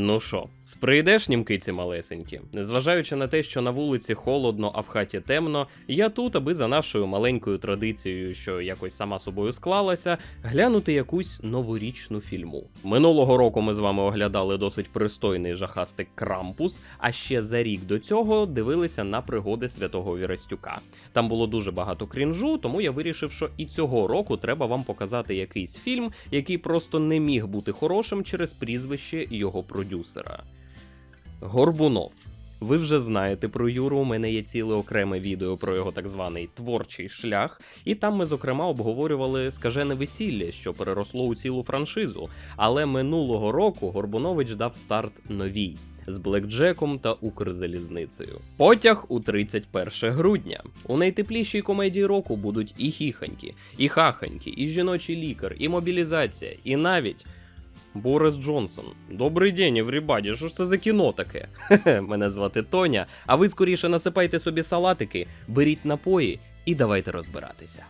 Ну що, з прийдешнім малесенькі. Незважаючи на те, що на вулиці холодно, а в хаті темно, я тут, аби за нашою маленькою традицією, що якось сама собою склалася, глянути якусь новорічну фільму. Минулого року ми з вами оглядали досить пристойний жахастик Крампус, а ще за рік до цього дивилися на пригоди святого Вірастюка. Там було дуже багато крінжу, тому я вирішив, що і цього року треба вам показати якийсь фільм, який просто не міг бути хорошим через прізвище його продюсера. Горбунов. Ви вже знаєте про Юру. У мене є ціле окреме відео про його так званий творчий шлях, і там ми зокрема обговорювали скажене весілля, що переросло у цілу франшизу. Але минулого року Горбунович дав старт новій з Блекджеком та Укрзалізницею. Потяг у 31 грудня. У найтеплішій комедії року будуть і хіханьки, і хаханьки, і жіночий лікар, і мобілізація, і навіть. Борис Джонсон. Добрий день, еврібаді. Що ж це за кіно таке? Мене звати Тоня. А ви скоріше насипайте собі салатики, беріть напої і давайте розбиратися.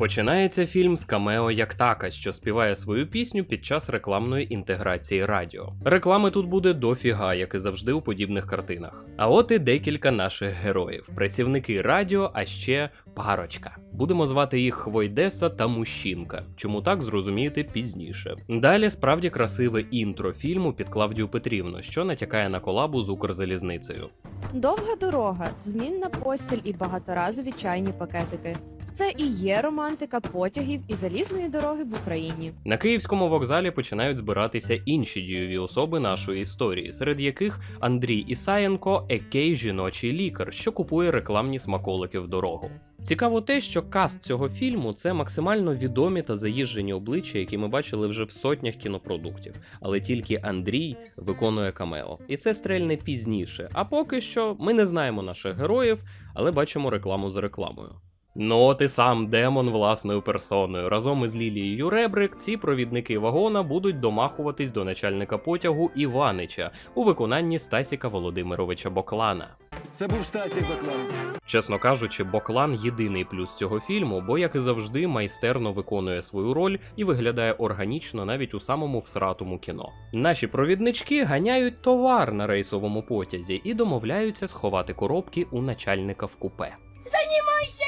Починається фільм з камео Яктака, що співає свою пісню під час рекламної інтеграції радіо. Реклами тут буде дофіга, як і завжди у подібних картинах. А от і декілька наших героїв: працівники радіо, а ще парочка. Будемо звати їх Хвойдеса та Мущінка. Чому так зрозумієте пізніше. Далі справді красиве інтро фільму під Клавдію Петрівну, що натякає на колабу з Укрзалізницею. Довга дорога, змінна постіль і багаторазові чайні пакетики. Це і є романтика потягів і залізної дороги в Україні. На київському вокзалі починають збиратися інші дієві особи нашої історії, серед яких Андрій Ісаєнко, екей жіночий лікар, що купує рекламні смаколики в дорогу. Цікаво те, що каст цього фільму це максимально відомі та заїжджені обличчя, які ми бачили вже в сотнях кінопродуктів. Але тільки Андрій виконує камео, і це стрельне пізніше. А поки що ми не знаємо наших героїв, але бачимо рекламу за рекламою. Ну, от і сам демон власною персоною. Разом із Лілією Ребрик ці провідники вагона будуть домахуватись до начальника потягу Іванича у виконанні Стасіка Володимировича Боклана. Це був Стасік Баклан. Чесно кажучи, Боклан єдиний плюс цього фільму, бо, як і завжди, майстерно виконує свою роль і виглядає органічно навіть у самому всратому кіно. Наші провіднички ганяють товар на рейсовому потязі і домовляються сховати коробки у начальника в купе. Занимайся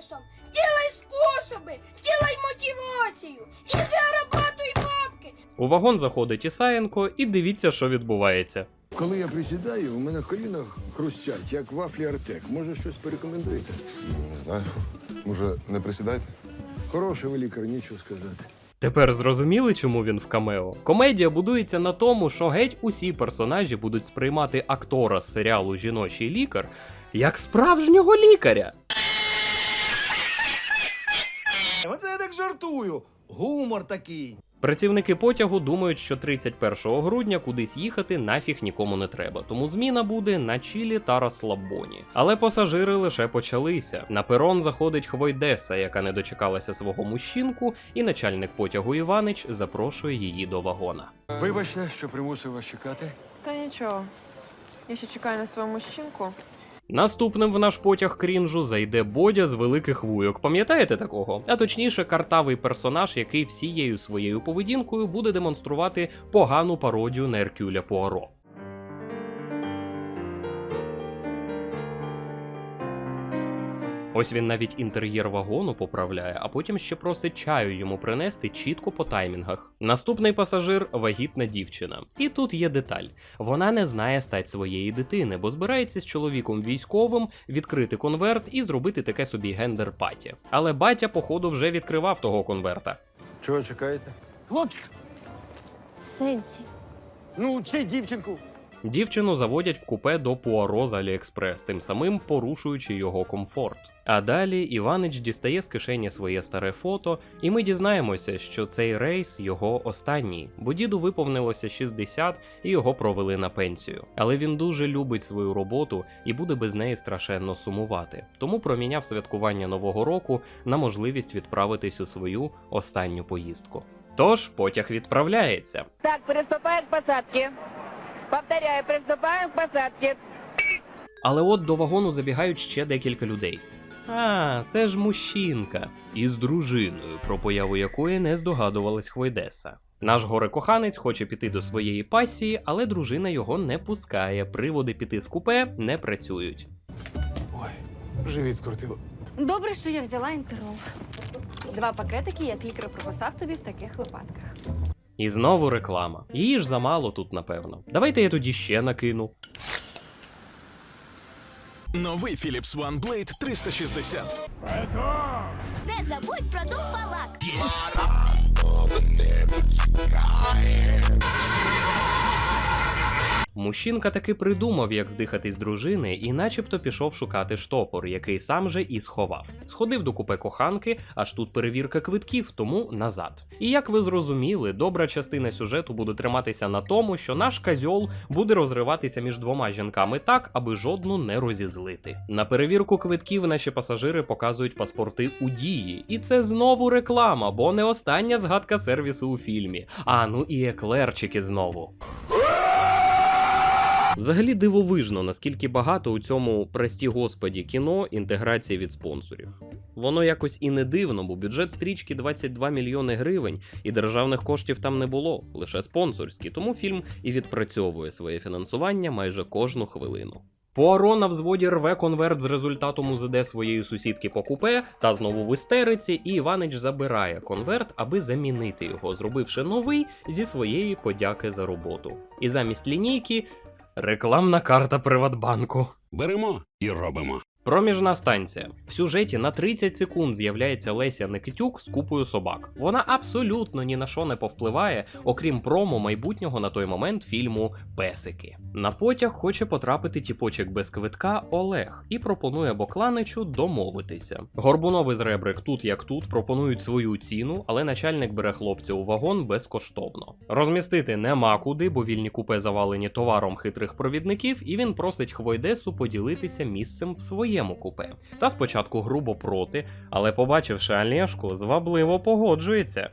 бизнесом, делай способы, делай мотивацию и зарабатывай бабки. У вагон заходить Ісаєнко і дивіться, що відбувається. Коли я присідаю, у мене коліна хрустять, як вафлі Артек. Може, щось порекомендуєте? Не знаю. Може, не присідайте? Хороший ви лікар, нічого сказати. Тепер зрозуміли, чому він в камео? Комедія будується на тому, що геть усі персонажі будуть сприймати актора з серіалу Жіночий лікар як справжнього лікаря. Оце я так жартую. Гумор такий. Працівники потягу думають, що 31 грудня кудись їхати нафіг нікому не треба, тому зміна буде на чілі та розслабоні. Але пасажири лише почалися. На перон заходить Хвойдеса, яка не дочекалася свого мужчинку, і начальник потягу Іванич запрошує її до вагона. Вибачте, що примусив вас чекати. Та нічого. Я ще чекаю на свою мужчинку. Наступним в наш потяг крінжу зайде Бодя з великих вуйок. Пам'ятаєте такого? А точніше, картавий персонаж, який всією своєю поведінкою буде демонструвати погану пародію на Еркюля Пуаро. Ось він навіть інтер'єр вагону поправляє, а потім ще просить чаю йому принести чітко по таймінгах. Наступний пасажир вагітна дівчина. І тут є деталь: вона не знає стать своєї дитини, бо збирається з чоловіком військовим відкрити конверт і зробити таке собі гендер-паті. Але батя, походу, вже відкривав того конверта. Чого чекаєте? Хлопчик, Сенсі. ну чи дівчинку. Дівчину заводять в купе до Пуаро з Аліекспрес, тим самим порушуючи його комфорт. А далі Іванич дістає з кишені своє старе фото, і ми дізнаємося, що цей рейс його останній, бо діду виповнилося 60 і його провели на пенсію. Але він дуже любить свою роботу і буде без неї страшенно сумувати. Тому проміняв святкування нового року на можливість відправитись у свою останню поїздку. Тож потяг відправляється. Так, приступаем к посадке. Повторяю, приступаем к посадке. Але от до вагону забігають ще декілька людей. А, це ж мужчинка. Із дружиною, про появу якої не здогадувалась Хвойдеса. Наш горе-коханець хоче піти до своєї пасії, але дружина його не пускає. Приводи піти з купе не працюють. Ой, живіт скрутило. Добре, що я взяла інтерол. Два пакетики, як лікар прописав тобі в таких випадках. І знову реклама. Її ж замало тут, напевно. Давайте я тоді ще накину. Новий Philips One Blade 360. Не забудь про дуфалак. Мужчинка таки придумав, як здихати з дружини, і начебто пішов шукати штопор, який сам же і сховав. Сходив до купе коханки, аж тут перевірка квитків, тому назад. І як ви зрозуміли, добра частина сюжету буде триматися на тому, що наш казьол буде розриватися між двома жінками так, аби жодну не розізлити. На перевірку квитків наші пасажири показують паспорти у дії, і це знову реклама, бо не остання згадка сервісу у фільмі. А ну і еклерчики знову. Взагалі дивовижно, наскільки багато у цьому прості господі кіно інтеграції від спонсорів. Воно якось і не дивно, бо бюджет стрічки 22 мільйони гривень, і державних коштів там не було, лише спонсорські, тому фільм і відпрацьовує своє фінансування майже кожну хвилину. Пуаро на взводі рве конверт з результатом УЗД своєї сусідки по купе, та знову в істериці, і Іванич забирає конверт, аби замінити його, зробивши новий зі своєї подяки за роботу. І замість лінійки рекламна карта Приватбанку. Беремо і робимо. Проміжна станція. В сюжеті на 30 секунд з'являється Леся Никитюк з купою собак. Вона абсолютно ні на що не повпливає, окрім промо майбутнього на той момент фільму Песики. На потяг хоче потрапити тіпочок без квитка Олег і пропонує Бокланичу домовитися. Горбунов із Ребрик тут як тут пропонують свою ціну, але начальник бере хлопця у вагон безкоштовно. Розмістити нема куди, бо вільні купе завалені товаром хитрих провідників, і він просить Хвойдесу поділитися місцем в своєму купе. Та спочатку грубо проти, але побачивши Олешку, звабливо погоджується.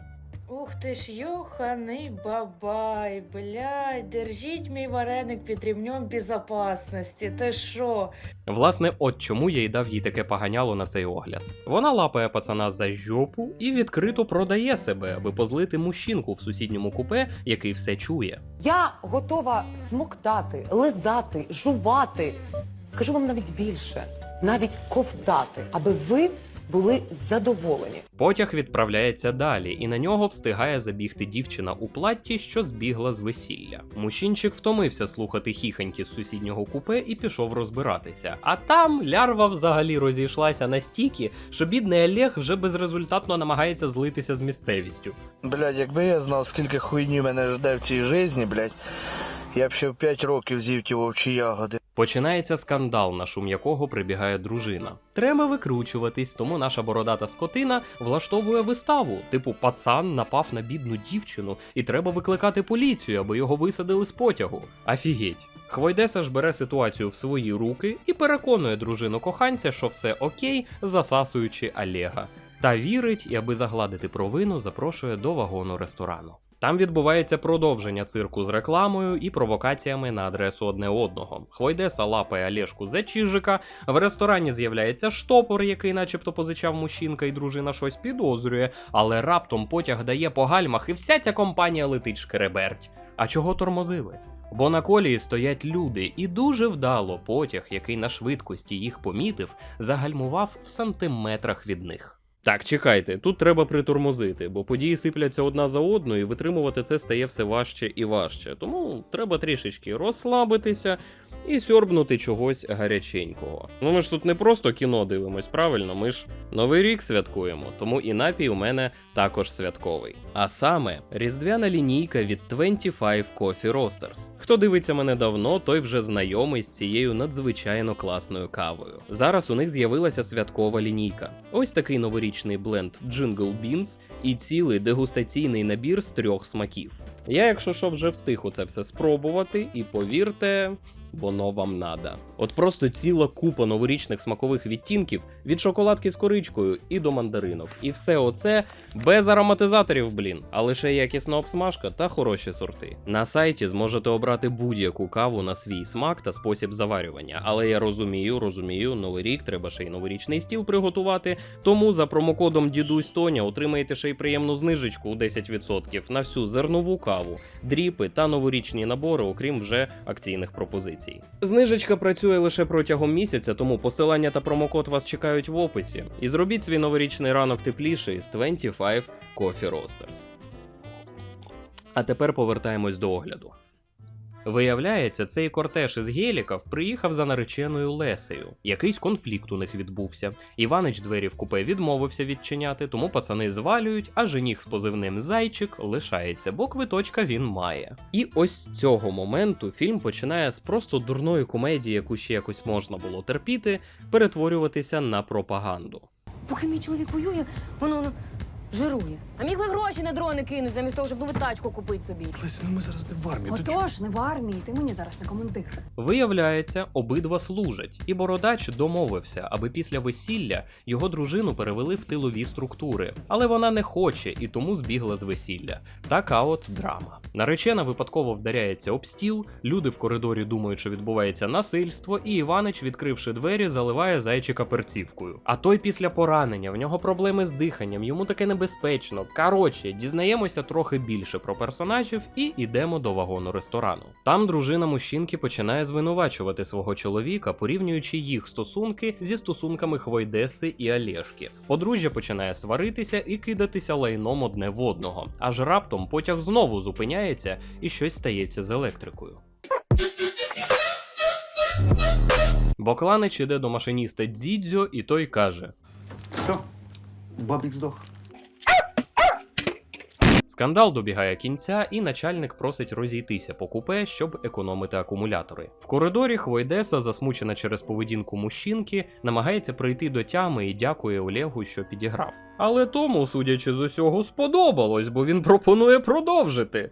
Ух ти ж, йоханий бабай, блядь, держіть мій вареник під ремнем безопасності. Ти що? Власне, от чому я й дав їй таке поганяло на цей огляд. Вона лапає пацана за жопу і відкрито продає себе, аби позлити мужчинку в сусідньому купе, який все чує. Я готова смоктати, лизати, жувати. Скажу вам навіть більше, навіть ковтати, аби ви були задоволені. Потяг відправляється далі, і на нього встигає забігти дівчина у платті, що збігла з весілля. Мужчинчик втомився слухати хіханьки з сусіднього купе і пішов розбиратися. А там лярва взагалі розійшлася настільки, що бідний Олег вже безрезультатно намагається злитися з місцевістю. Блядь, якби я знав, скільки хуйні мене жде в цій житті, блядь, я б ще в 5 років з'їв ті вовчі ягоди. Починається скандал, на шум якого прибігає дружина. Треба викручуватись, тому наша бородата скотина влаштовує виставу. Типу, пацан напав на бідну дівчину, і треба викликати поліцію, аби його висадили з потягу. Афігеть. Хвойдеса ж бере ситуацію в свої руки і переконує дружину коханця, що все окей, засасуючи Олега. Та вірить і, аби загладити провину, запрошує до вагону ресторану. Там відбувається продовження цирку з рекламою і провокаціями на адресу одне одного. Хвойдеса лапає Олешку за чижика, в ресторані з'являється штопор, який начебто позичав мужчинка, і дружина щось підозрює, але раптом потяг дає по гальмах, і вся ця компанія летить шкереберть. А чого тормозили? Бо на колії стоять люди, і дуже вдало потяг, який на швидкості їх помітив, загальмував в сантиметрах від них. Так, чекайте, тут треба притормозити, бо події сипляться одна за одною, і витримувати це стає все важче і важче. Тому треба трішечки розслабитися і сьорбнути чогось гаряченького. Ну ми ж тут не просто кіно дивимось, правильно, ми ж Новий рік святкуємо, тому і напій у мене також святковий. А саме різдвяна лінійка від 25 Coffee Roasters. Хто дивиться мене давно, той вже знайомий з цією надзвичайно класною кавою. Зараз у них з'явилася святкова лінійка. Ось такий новорічний бленд Jingle Beans і цілий дегустаційний набір з трьох смаків. Я, якщо що, вже встиг у це все спробувати, і повірте, воно вам надо. От просто ціла купа новорічних смакових відтінків від шоколадки з коричкою і до мандаринок. І все оце без ароматизаторів, блін, а лише якісна обсмажка та хороші сорти. На сайті зможете обрати будь-яку каву на свій смак та спосіб заварювання. Але я розумію, розумію, новий рік треба ще й новорічний стіл приготувати. Тому за промокодом Дідусь Тоня отримаєте ще й приємну знижечку у 10% на всю зернову каву, дріпи та новорічні набори, окрім вже акційних пропозицій. Знижечка працює лише протягом місяця, тому посилання та промокод вас чекають в описі. І зробіть свій новорічний ранок тепліший з 25 Coffee Roasters. А тепер повертаємось до огляду. Виявляється, цей кортеж із геліків приїхав за нареченою Лесею. Якийсь конфлікт у них відбувся. Іванич двері в купе відмовився відчиняти, тому пацани звалюють, а жених з позивним зайчик лишається, бо квиточка він має. І ось цього моменту фільм починає з просто дурної комедії, яку ще якось можна було терпіти, перетворюватися на пропаганду. Поки мій чоловік воює, воно жирує. А міг би гроші на дрони кинуть, замість того, щоб нову тачку купити собі. Леся, ну ми зараз не в армії. Отож, не в армії, ти мені зараз не командир. Виявляється, обидва служать, і бородач домовився, аби після весілля його дружину перевели в тилові структури. Але вона не хоче і тому збігла з весілля. Така от драма. Наречена випадково вдаряється об стіл, люди в коридорі думають, що відбувається насильство, і Іванич, відкривши двері, заливає зайчика перцівкою. А той після поранення, в нього проблеми з диханням, йому таке небезпечно. Коротше, дізнаємося трохи більше про персонажів і йдемо до вагону ресторану. Там дружина мужчинки починає звинувачувати свого чоловіка, порівнюючи їх стосунки зі стосунками Хвойдеси і Олєшки. Подружжя починає сваритися і кидатися лайном одне в одного. Аж раптом потяг знову зупиняється і щось стається з електрикою. Бокланич іде до машиніста Дзідзьо, і той каже: Все, бабік здох. Скандал добігає кінця, і начальник просить розійтися по купе, щоб економити акумулятори. В коридорі Хвойдеса, засмучена через поведінку мужчинки, намагається прийти до тями і дякує Олегу, що підіграв. Але тому, судячи з усього, сподобалось, бо він пропонує продовжити.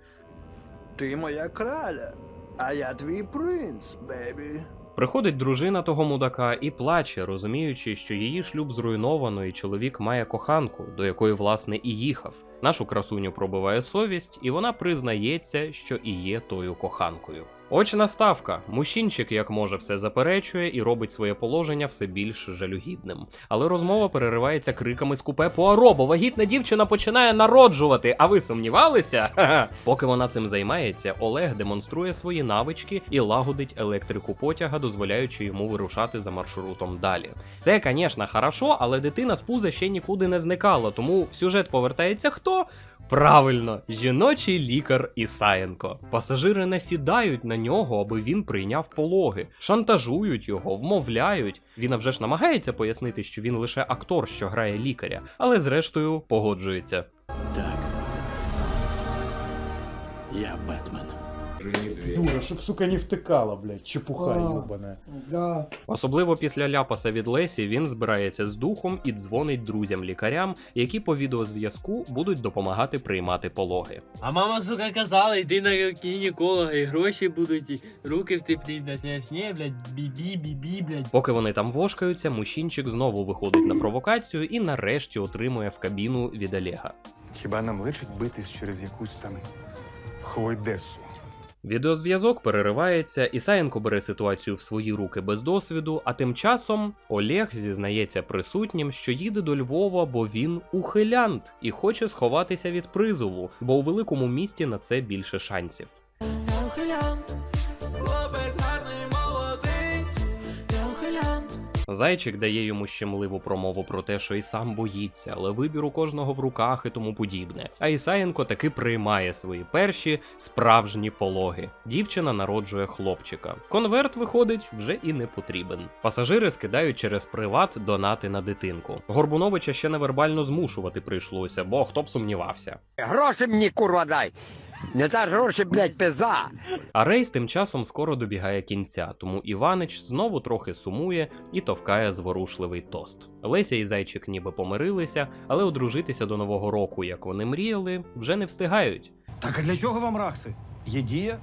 Ти моя краля, а я твій принц, бебі. Приходить дружина того мудака і плаче, розуміючи, що її шлюб зруйновано, і чоловік має коханку, до якої власне і їхав. Нашу красуню пробиває совість, і вона признається, що і є тою коханкою. Очна ставка. Мужчинчик, як може, все заперечує і робить своє положення все більш жалюгідним. Але розмова переривається криками з купе Пуаро, бо вагітна дівчина починає народжувати. А ви сумнівалися? Ха-ха. Поки вона цим займається, Олег демонструє свої навички і лагодить електрику потяга, дозволяючи йому вирушати за маршрутом далі. Це, звісно, хорошо, але дитина з пуза ще нікуди не зникала, тому в сюжет повертається хто? Правильно, жіночий лікар Ісаєнко. Пасажири не сідають на нього, аби він прийняв пологи, шантажують його, вмовляють. Він а вже ж намагається пояснити, що він лише актор, що грає лікаря, але зрештою погоджується. Так. Я Бетмен. Дура, щоб, сука, не втикала, блядь, чепуха йобана. Особливо після ляпаса від Лесі він збирається з духом і дзвонить друзям-лікарям, які по відеозв'язку будуть допомагати приймати пологи. А мама, сука, казала, йди на гінеколога, і гроші будуть, і руки втепні, блядь, не ні, блядь, бібі, бібі, блядь. Поки вони там вошкаються, мужчинчик знову виходить на провокацію і нарешті отримує в кабіну від Олега. Хіба нам личить битись через якусь там хвойдесу? Відеозв'язок переривається, Ісаєнко бере ситуацію в свої руки без досвіду, а тим часом Олег зізнається присутнім, що їде до Львова, бо він ухилянт і хоче сховатися від призову, бо у великому місті на це більше шансів. Зайчик дає йому щемливу промову про те, що і сам боїться, але вибір у кожного в руках і тому подібне. А Ісаєнко таки приймає свої перші справжні пологи. Дівчина народжує хлопчика. Конверт виходить вже і не потрібен. Пасажири скидають через приват донати на дитинку. Горбуновича ще невербально змушувати прийшлося, бо хто б сумнівався. Гроші мені, курва, дай! Не та гроші, блядь, пиза! А рейс тим часом скоро добігає кінця, тому Іванич знову трохи сумує і товкає зворушливий тост. Леся і зайчик ніби помирилися, але одружитися до нового року, як вони мріяли, вже не встигають. Так а для чого вам ракси? Є дія?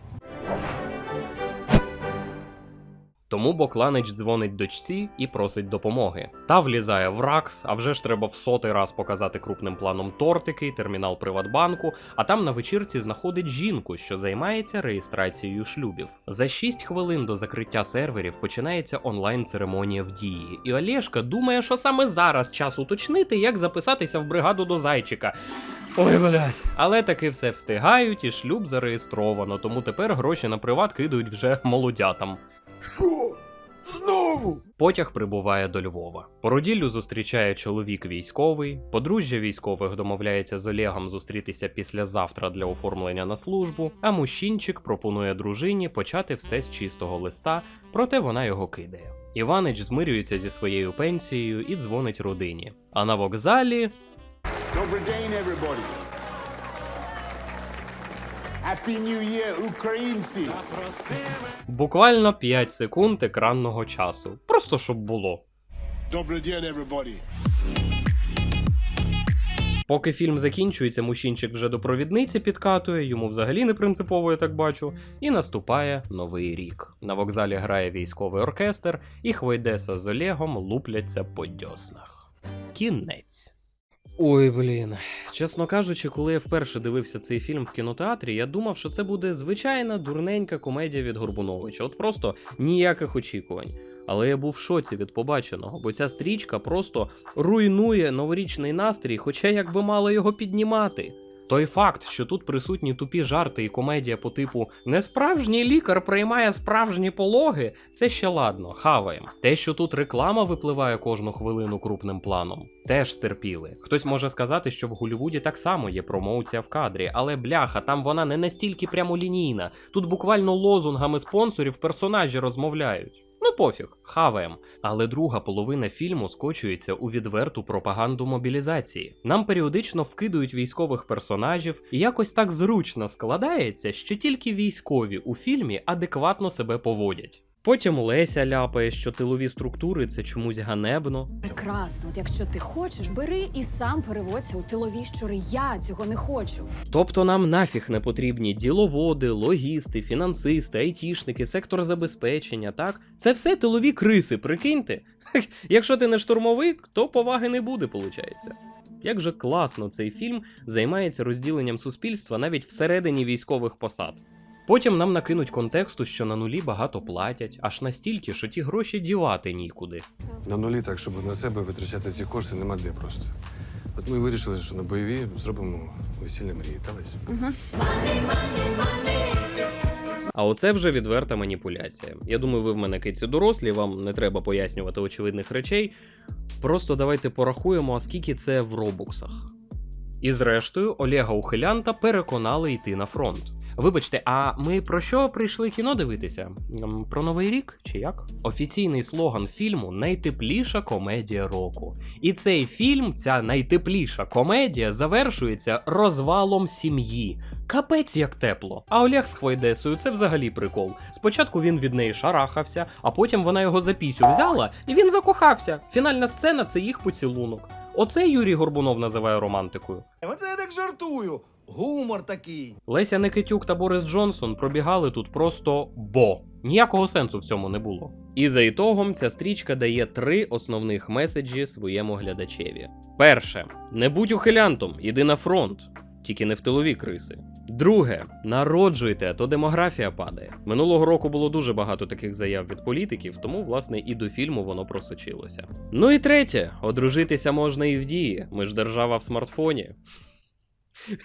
Тому Бокланич дзвонить дочці і просить допомоги. Та влізає в РАКС, а вже ж треба в сотий раз показати крупним планом тортики, термінал Приватбанку, а там на вечірці знаходить жінку, що займається реєстрацією шлюбів. За 6 хвилин до закриття серверів починається онлайн-церемонія в дії. І Олєшка думає, що саме зараз час уточнити, як записатися в бригаду до зайчика. Ой, блядь. Але таки все встигають, і шлюб зареєстровано, тому тепер гроші на приват кидають вже молодятам. Що? Знову? Потяг прибуває до Львова. Породіллю зустрічає чоловік військовий. Подружжя військових домовляється з Олегом зустрітися післязавтра для оформлення на службу. А мужчинчик пропонує дружині почати все з чистого листа, проте вона його кидає. Іванич змирюється зі своєю пенсією і дзвонить родині. А на вокзалі Добрий день, everybody. Happy New Year, українці! буквально 5 секунд екранного часу. Просто щоб було. Добрий день, everybody. Поки фільм закінчується, мужчинчик вже до провідниці підкатує, йому взагалі не принципово, я так бачу. І наступає новий рік. На вокзалі грає військовий оркестр, і Хвойдеса з Олегом лупляться по дьоснах. Кінець. Ой, блін. Чесно кажучи, коли я вперше дивився цей фільм в кінотеатрі, я думав, що це буде звичайна дурненька комедія від Горбуновича. От просто ніяких очікувань. Але я був в шоці від побаченого, бо ця стрічка просто руйнує новорічний настрій, хоча якби мала його піднімати. Той факт, що тут присутні тупі жарти і комедія по типу Несправжній лікар приймає справжні пологи, це ще ладно, хаваєм. Те, що тут реклама випливає кожну хвилину крупним планом, теж стерпіли. Хтось може сказати, що в Голлівуді так само є промоуція в кадрі, але бляха, там вона не настільки прямолінійна. Тут буквально лозунгами спонсорів персонажі розмовляють. Ну пофіг, хаваєм. Але друга половина фільму скочується у відверту пропаганду мобілізації. Нам періодично вкидують військових персонажів, і якось так зручно складається, що тільки військові у фільмі адекватно себе поводять. Потім Леся ляпає, що тилові структури це чомусь ганебно. Прекрасно, от якщо ти хочеш, бери і сам переводься у тилові щури. Я цього не хочу. Тобто нам нафіг не потрібні діловоди, логісти, фінансисти, айтішники, сектор забезпечення, так? Це все тилові криси, прикиньте. Якщо ти не штурмовик, то поваги не буде, получається. Як же класно цей фільм займається розділенням суспільства навіть всередині військових посад. Потім нам накинуть контексту, що на нулі багато платять, аж настільки, що ті гроші дівати нікуди. На нулі так, щоб на себе витрачати ці кошти, нема де просто. От ми вирішили, що на бойові зробимо весільне мрії. Та Лесь? А оце вже відверта маніпуляція. Я думаю, ви в мене киці дорослі, вам не треба пояснювати очевидних речей. Просто давайте порахуємо, а скільки це в робоксах. І зрештою, Олега Ухилянта переконали йти на фронт. Вибачте, а ми про що прийшли кіно дивитися? Про новий рік чи як? Офіційний слоган фільму найтепліша комедія року. І цей фільм, ця найтепліша комедія, завершується розвалом сім'ї. Капець як тепло. А Олег з Хвойдесою це взагалі прикол. Спочатку він від неї шарахався, а потім вона його за пісю взяла, і він закохався. Фінальна сцена це їх поцілунок. Оце Юрій Горбунов називає романтикою. Оце я так жартую. Гумор такий. Леся Никитюк та Борис Джонсон пробігали тут просто бо. Ніякого сенсу в цьому не було. І за ітогом ця стрічка дає три основних меседжі своєму глядачеві: перше, не будь ухилянтом, іди на фронт, тільки не в тилові криси. Друге, народжуйте, то демографія падає. Минулого року було дуже багато таких заяв від політиків, тому власне і до фільму воно просочилося. Ну і третє, одружитися можна і в дії. Ми ж держава в смартфоні.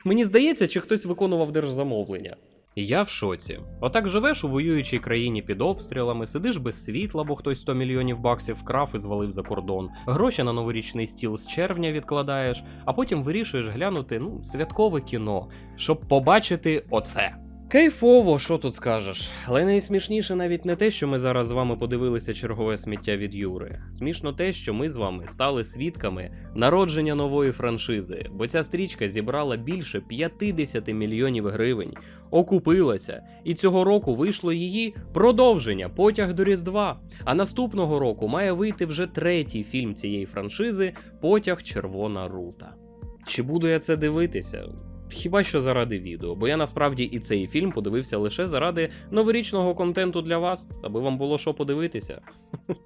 Мені здається, чи хтось виконував держзамовлення. Я в шоці. Отак живеш у воюючій країні під обстрілами, сидиш без світла, бо хтось 100 мільйонів баксів вкрав і звалив за кордон. Гроші на новорічний стіл з червня відкладаєш, а потім вирішуєш глянути ну, святкове кіно, щоб побачити оце. Кайфово, що тут скажеш. Але найсмішніше навіть не те, що ми зараз з вами подивилися чергове сміття від Юри. Смішно те, що ми з вами стали свідками народження нової франшизи, бо ця стрічка зібрала більше 50 мільйонів гривень, окупилася, і цього року вийшло її продовження потяг до Різдва. А наступного року має вийти вже третій фільм цієї франшизи Потяг Червона рута. Чи буду я це дивитися? Хіба що заради відео, бо я насправді і цей фільм подивився лише заради новорічного контенту для вас, аби вам було що подивитися.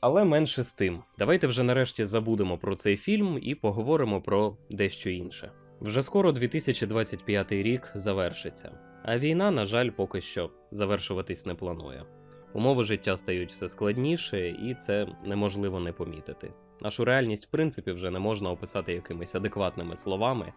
Але менше з тим, давайте вже нарешті забудемо про цей фільм і поговоримо про дещо інше. Вже скоро 2025 рік завершиться, а війна, на жаль, поки що завершуватись не планує. Умови життя стають все складніше, і це неможливо не помітити. Нашу реальність, в принципі, вже не можна описати якимись адекватними словами,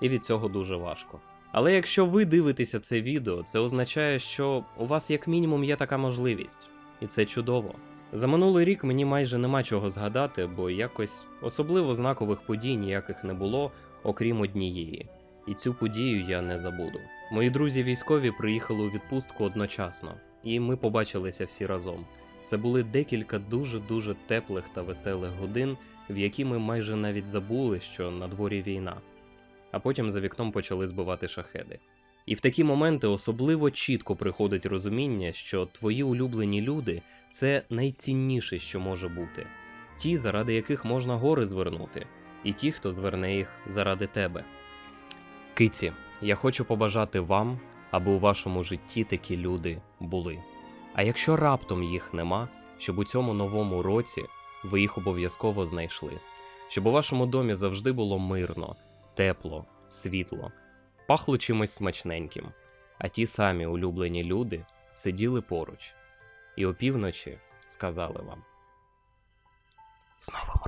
і від цього дуже важко. Але якщо ви дивитеся це відео, це означає, що у вас як мінімум є така можливість, і це чудово. За минулий рік мені майже нема чого згадати, бо якось особливо знакових подій ніяких не було, окрім однієї. І цю подію я не забуду. Мої друзі військові приїхали у відпустку одночасно, і ми побачилися всі разом. Це були декілька дуже-дуже теплих та веселих годин, в які ми майже навіть забули, що на дворі війна. А потім за вікном почали збивати шахеди. І в такі моменти особливо чітко приходить розуміння, що твої улюблені люди це найцінніше, що може бути, ті, заради яких можна гори звернути, і ті, хто зверне їх заради тебе. Киці, я хочу побажати вам, аби у вашому житті такі люди були. А якщо раптом їх нема, щоб у цьому новому році ви їх обов'язково знайшли, щоб у вашому домі завжди було мирно, тепло, світло, пахло чимось смачненьким, а ті самі улюблені люди сиділи поруч і опівночі сказали вам. З Новим